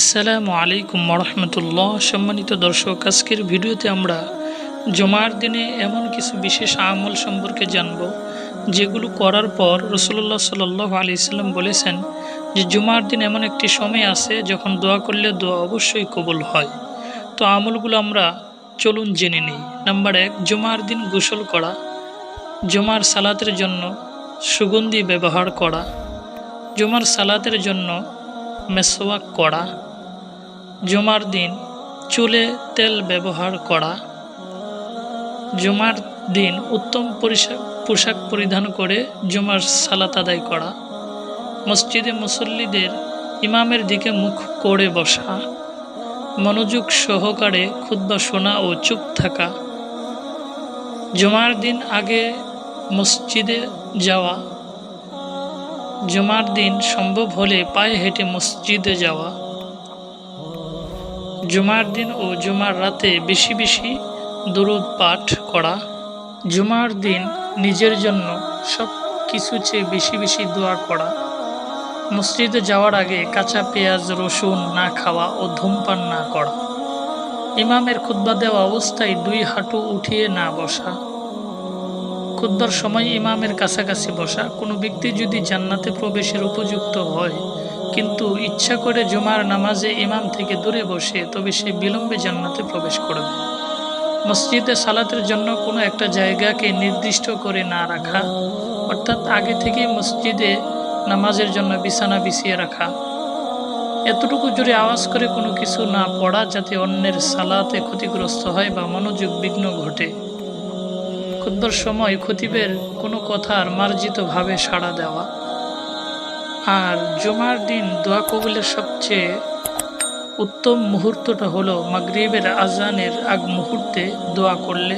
আসসালামু আলাইকুম রহমতুল্লাহ সম্মানিত দর্শক, আজকের ভিডিওতে আমরা জমার দিনে এমন কিছু বিশেষ আমল সম্পর্কে জানব, যেগুলো করার পর রসুল্লাহ সাল আলি ইসলাম বলেছেন যে জুমার দিন এমন একটি সময় আছে যখন দোয়া করলে দোয়া অবশ্যই কবুল হয়। তো আমলগুলো আমরা চলুন জেনে নিই। নাম্বার এক, জুমার দিন গোসল করা। জুমার সালাতের জন্য সুগন্ধি ব্যবহার করা। জুমার সালাতের জন্য মেসোয়াক করা। জুমার দিন চুলে তেল ব্যবহার করা। জুমার দিন উত্তম পোশাক পরিধান করে জুমার সালাত আদায় করা। মসজিদে মুসল্লিদের ইমামের দিকে মুখ করে বসা। মনোযোগ সহকারে খুদ্া শোনা ও চুপ থাকা। জুমার দিন আগে মসজিদে যাওয়া। জুমার দিন সম্ভব হলে পায়ে হেঁটে মসজিদে যাওয়া। জুমার দিন ও জুমার রাতে বেশি বেশি দরুদ পাঠ করা। জুমার দিন নিজের জন্য সব কিছু চেয়ে বেশি বেশি দোয়া করা। মসজিদে যাওয়ার আগে কাঁচা পেঁয়াজ, রসুন না খাওয়া ও ধূমপান না করা। ইমামের খুদ্া দেওয়া অবস্থায় দুই হাঁটু উঠিয়ে না বসা। খুদ্বার সময় ইমামের কাছাকাছি বসা। কোনো ব্যক্তি যদি জান্নাতে প্রবেশের উপযুক্ত হয় কিন্তু ইচ্ছা করে জুমার নামাজে ইমাম থেকে দূরে বসে তবে সে বিলম্বে জান্নাতে প্রবেশ করবে। মসজিদে সালাতের জন্য কোনো একটা জায়গাকে নির্দিষ্ট করে না রাখা, অর্থাৎ আগে থেকে মসজিদে নামাজের জন্য বিছানা বিছিয়ে রাখা। এতটুকু জুড়ে আওয়াজ করে কোনো কিছু না পড়া যাতে অন্যের সালাতে ক্ষতিগ্রস্ত হয় বা মনোযোগ বিঘ্ন ঘটে। খুদ্বার সময় খতিবের কোনো কথার মার্জিতভাবে সাড়া দেওয়া। আর জুমার দিন দোয়া কবুলের সবচেয়ে উত্তম মুহূর্তটা হলো মাগরিবের আজানের আগ মুহূর্তে দোয়া করলে